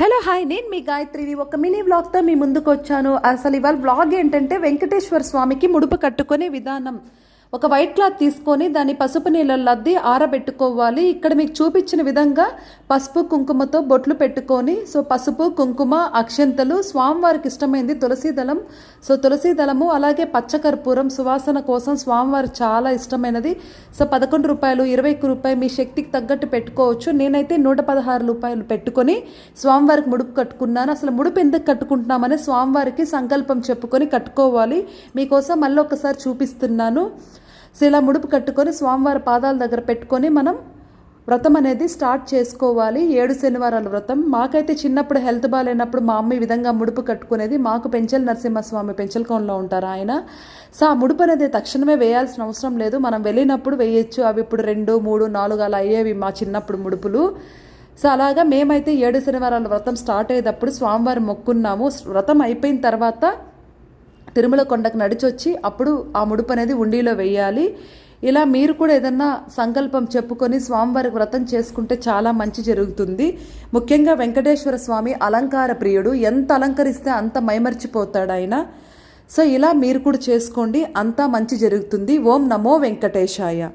Hello hi. నేను మీ గాయత్రిని. ఒక మినీ వ్లాగ్తో మీ ముందుకు వచ్చాను. అసలు ఇవాళ వ్లాగ్ ఏంటంటే వెంకటేశ్వర స్వామికి ముడుపు కట్టుకునే విధానం. ఒక వైట్ క్లాత్ తీసుకొని దాన్ని పసుపు నీళ్ళ లద్ది ఆరబెట్టుకోవాలి. ఇక్కడ మీకు చూపించిన విధంగా పసుపు కుంకుమతో బొట్లు పెట్టుకొని సో పసుపు కుంకుమ అక్షంతలు స్వామివారికి ఇష్టమైంది తులసి దళం. సో తులసి దళము అలాగే పచ్చకర్పూరం సువాసన కోసం స్వామివారు చాలా ఇష్టమైనది. సో పదకొండు రూపాయలు ఇరవై రూపాయలు మీ శక్తికి తగ్గట్టు పెట్టుకోవచ్చు. నేనైతే నూట పదహారు రూపాయలు పెట్టుకొని స్వామివారికి ముడుపు కట్టుకున్నాను. అసలు ముడుపు ఎందుకు కట్టుకుంటున్నామని స్వామివారికి సంకల్పం చెప్పుకొని కట్టుకోవాలి. మీకోసం మళ్ళీ ఒకసారి చూపిస్తున్నాను. సో ఇలా ముడుపు కట్టుకొని స్వామివారి పాదాల దగ్గర పెట్టుకొని మనం వ్రతం అనేది స్టార్ట్ చేసుకోవాలి. ఏడు శనివారాల వ్రతం. మాకైతే చిన్నప్పుడు హెల్త్ బాగాలేనప్పుడు మా అమ్మ ఈ విధంగా ముడుపు కట్టుకునేది. మాకు పెంచల్ నరసింహస్వామి పెంచలకోనలో ఉంటారు ఆయన. సో ఆ ముడుపు అనేది తక్షణమే వేయాల్సిన అవసరం లేదు. మనం వెళ్ళినప్పుడు వేయచ్చు. అవి ఇప్పుడు రెండు మూడు నాలుగు అలా అయ్యేవి మా చిన్నప్పుడు ముడుపులు. సో అలాగా మేమైతే ఏడు శనివారాల వ్రతం స్టార్ట్ అయ్యేటప్పుడు స్వామివారి మొక్కున్నాము వ్రతం అయిపోయిన తర్వాత తిరుమల కొండకు నడిచొచ్చి అప్పుడు ఆ ముడుపు అనేది ఉండిలో వేయాలి. ఇలా మీరు కూడా ఏదన్నా సంకల్పం చెప్పుకొని స్వామివారికి వ్రతం చేసుకుంటే చాలా మంచి జరుగుతుంది. ముఖ్యంగా వెంకటేశ్వర స్వామి అలంకార ప్రియుడు. ఎంత అలంకరిస్తే అంత మైమర్చిపోతాడు ఆయన. సో ఇలా మీరు కూడా చేసుకోండి. అంతా మంచి జరుగుతుంది. ఓం నమో వెంకటేశాయ.